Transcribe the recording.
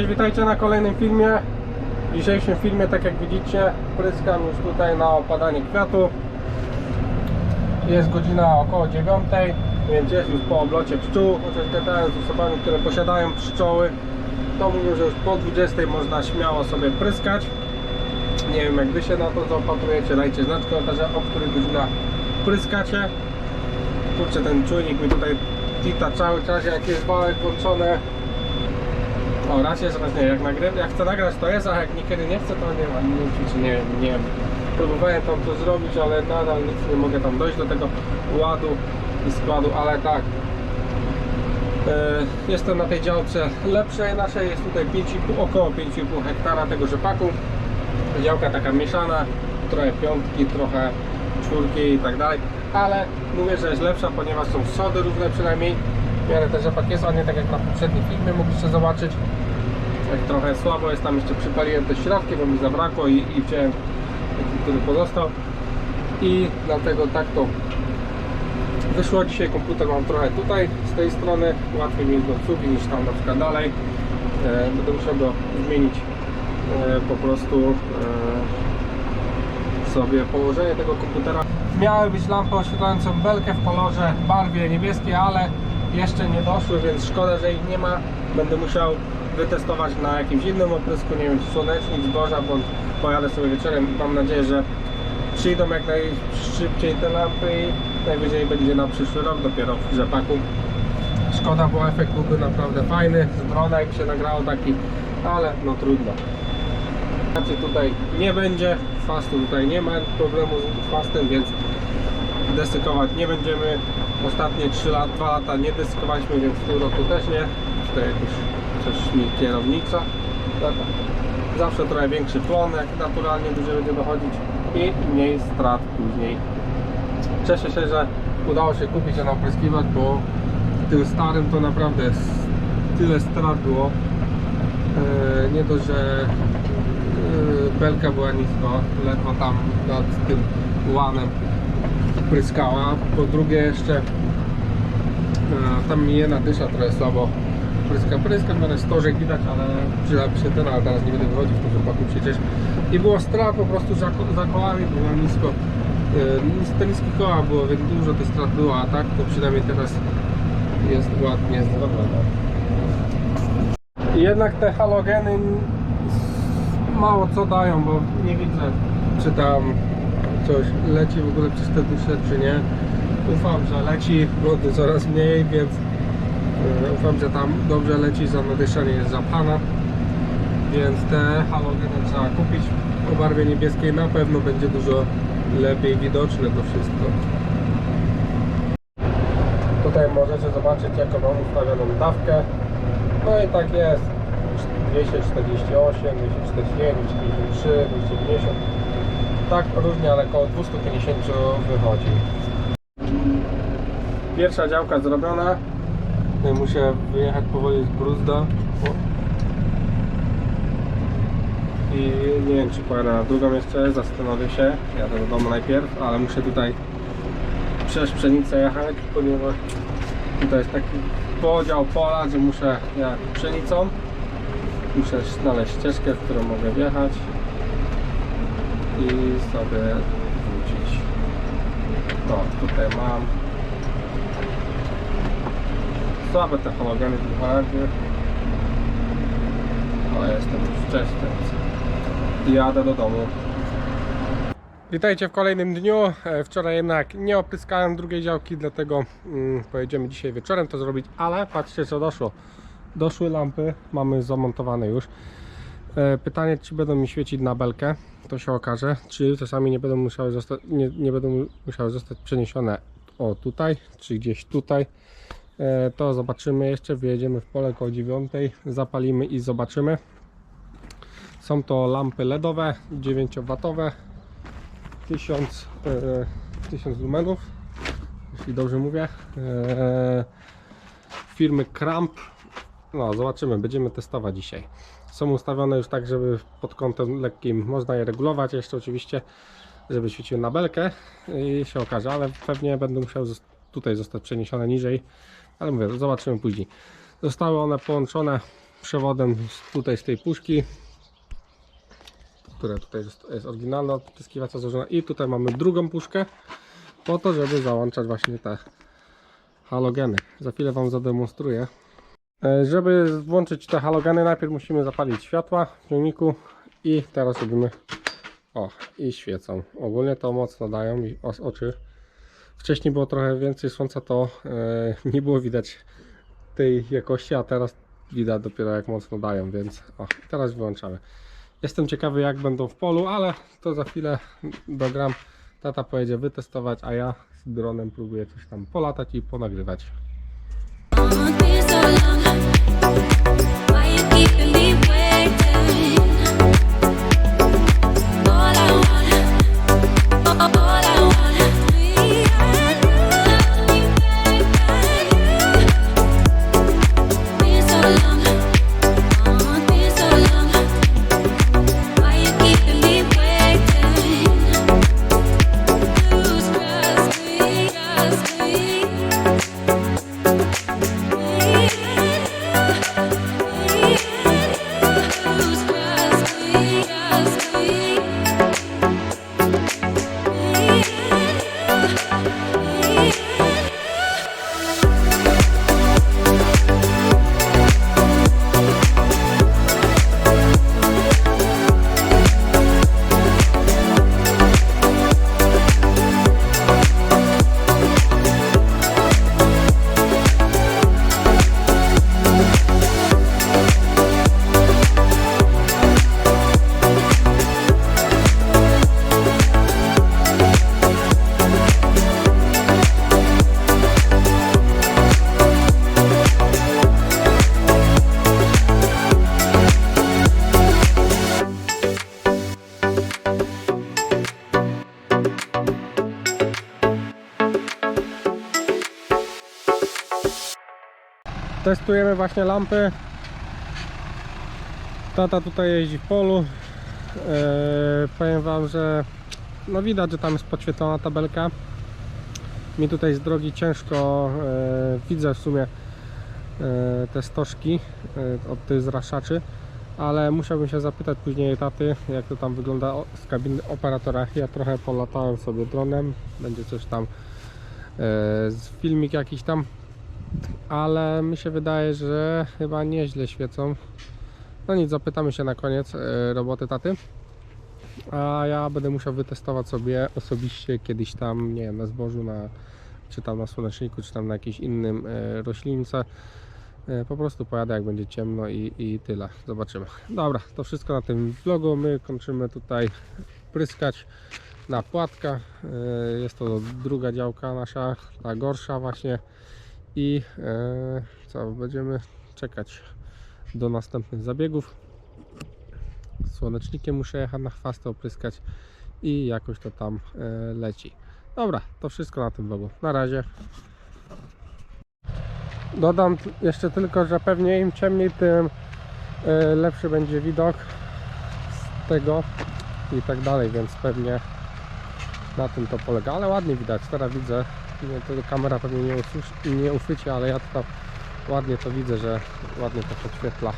Cześć, witajcie na kolejnym filmie. W dzisiejszym filmie, tak jak widzicie, pryskam już tutaj na opadanie kwiatu. Jest godzina około 9, więc jest już po oblocie pszczół. Chociaż gadałem z osobami, które posiadają pszczoły, to mówią, że już po 20 można śmiało sobie pryskać. Nie wiem jak wy się na to zaopatrujecie, dajcie znać w o których godzinach pryskacie. Kurczę, ten czujnik mi tutaj tita cały czas, jak jest wałek włączone. O, raz jest, raz nie. Jak, nagry... jak chcę nagrać to jest, a jak niekiedy nie chcę to nie ma. Nie wiem, nie, nie. Próbowałem tam to zrobić, ale nadal nic nie mogę tam dojść do tego ładu i składu, ale tak. E, Jestem na tej działce lepszej naszej, jest tutaj 5,5, około 5,5 hektara tego rzepaku. Działka taka mieszana, trochę piątki, trochę czwórki i tak dalej, ale mówię, że jest lepsza, ponieważ są sody równe przynajmniej. Miarę ten rzepak jest, a nie tak jak na poprzednim filmie mogliście zobaczyć. Jak trochę słabo jest, tam jeszcze przypaliłem te środki, bo mi zabrakło i, i wziąłem taki, który pozostał. I dlatego tak to wyszło. Dzisiaj komputer mam trochę tutaj, z tej strony. Łatwiej mi do obsługi niż tam na przykład dalej. E, będę musiał go zmienić e, po prostu e, sobie położenie tego komputera. Miały być lampy oświetlające belkę w kolorze, barwie niebieskiej, ale jeszcze nie doszły, więc szkoda, że ich nie ma. Będę musiał wytestować na jakimś innym oprysku, nie wiem, czy słonecznik, zboża, bądź pojadę sobie wieczorem. Mam nadzieję, że przyjdą jak najszybciej te lampy i najwyżej będzie na przyszły rok dopiero w rzepaku. Szkoda, bo efekt byłby naprawdę fajny. Z drona jakby się nagrało taki, ale no trudno. Raczej tutaj nie będzie, fastu tutaj nie ma problemu z fastem, więc desykować nie będziemy. Ostatnie 3 lata, 2 lata nie desykowaliśmy, więc w tym roku też nie. Tutaj jakoś coś mi kierownica. Tak. Zawsze trochę większy plon, naturalnie duże będzie dochodzić i mniej strat później. Cieszę się, że udało się kupić ten opryskiwacz, bo tym starym to naprawdę tyle strat było. E, nie dość, że e, belka była nisko, ledwo tam nad tym łanem pryskała. Po drugie jeszcze e, tam mi jedna dysza trochę słabo pryska. Pryska w miarę stożek widać, ale przydałby się ten, ale teraz nie będę wychodzić w tym rzepaku przecież. I było strat po prostu za, za kołami, było nisko. e, Te niskie koła było, więc dużo tych strat było, a tak to przynajmniej teraz jest ładnie zrobione. I jednak te halogeny mało co dają, bo nie widzę czy tam coś leci w ogóle przez te dusze, czy nie. Ufam, że leci, wody coraz mniej, więc e, ufam, że tam dobrze leci, za nadyszenie jest zapchana. Więc te halogeny trzeba kupić o barwie niebieskiej, na pewno będzie dużo lepiej widoczne to wszystko. Tutaj możecie zobaczyć jaką mam ustawioną dawkę. No i tak jest. 248, 249, 253, 250. Tak różnie, ale około 250 wychodzi. Pierwsza działka zrobiona. Muszę wyjechać powoli z bruzda. I nie wiem czy pojadę na drugą jeszcze, zastanowię się. Jadę do domu najpierw, ale muszę tutaj przez pszenicę jechać, ponieważ tutaj jest taki podział pola, że muszę jechać pszenicą. Muszę znaleźć ścieżkę, w którą mogę wjechać i sobie wrócić. O, tutaj mam słabe te halogeny w Holandii, ale jestem już wcześniej, więc jadę do domu. Witajcie w kolejnym dniu. E, Wczoraj jednak nie opryskałem drugiej działki, dlatego mm, pojedziemy dzisiaj wieczorem to zrobić, ale patrzcie co doszło. Doszły lampy, mamy zamontowane już. E, Pytanie, czy będą mi świecić na belkę, to się okaże. Czy czasami nie będą musiały zostać, nie, nie będą musiały zostać przeniesione o tutaj, czy gdzieś tutaj. E, To zobaczymy jeszcze, wyjedziemy w pole koło 9, zapalimy i zobaczymy. Są to lampy LEDowe, 9W, 1000, e, 1000 lumenów, jeśli dobrze mówię. E, Firmy Cramp. No, zobaczymy, będziemy testować dzisiaj. Są ustawione już tak, żeby pod kątem lekkim można je regulować. Jeszcze oczywiście, żeby świeciły na belkę i się okaże, ale pewnie będę musiał zos- tutaj zostać przeniesione niżej. Ale mówię, zobaczymy później. Zostały one połączone przewodem tutaj z tej puszki, która tutaj jest, jest oryginalna od potyskiwacza złożona i tutaj mamy drugą puszkę po to, żeby załączać właśnie te halogeny. Za chwilę Wam zademonstruję. E, Żeby włączyć te halogeny najpierw musimy zapalić światła w filmiku i teraz robimy o i świecą. Ogólnie to mocno dają mi oczy. Wcześniej było trochę więcej słońca, to e, nie było widać tej jakości, a teraz widać dopiero jak mocno dają, więc o, teraz wyłączamy. Jestem ciekawy jak będą w polu, ale to za chwilę dogram. Tata pojedzie wytestować, a ja z dronem próbuję coś tam polatać i ponagrywać. Testujemy właśnie lampy. Tata tutaj jeździ w polu. Eee, powiem Wam, że no widać, że tam jest podświetlona tabelka. Mi tutaj z drogi ciężko e, widzę w sumie e, te stożki e, od tych zraszaczy, ale musiałbym się zapytać później taty, jak to tam wygląda z kabiny operatora. Ja trochę polatałem sobie dronem, będzie coś tam z filmik jakiś tam ale mi się wydaje, że chyba nieźle świecą. No nic, zapytamy się na koniec e, roboty taty. A ja będę musiał wytestować sobie osobiście kiedyś tam, nie wiem, na zbożu, na, czy tam na słoneczniku, czy tam na jakimś innym e, roślince. E, po prostu pojadę jak będzie ciemno i, i tyle. Zobaczymy. Dobra, to wszystko na tym vlogu. My kończymy tutaj pryskać na płatka. Jest to druga działka nasza, ta gorsza właśnie i e, co, będziemy czekać do następnych zabiegów. Słonecznikiem muszę jechać na chwastę opryskać i jakoś to tam e, leci. Dobra, to wszystko na tym vlogu. Na razie. Dodam jeszcze tylko, że pewnie im ciemniej, tym e, lepszy będzie widok z tego i tak dalej, więc pewnie na tym to polega, ale ładnie widać, teraz widzę nie, to kamera pewnie nie, usłyszy, nie uchwyci, ale ja to ładnie to widzę, że ładnie to podświetla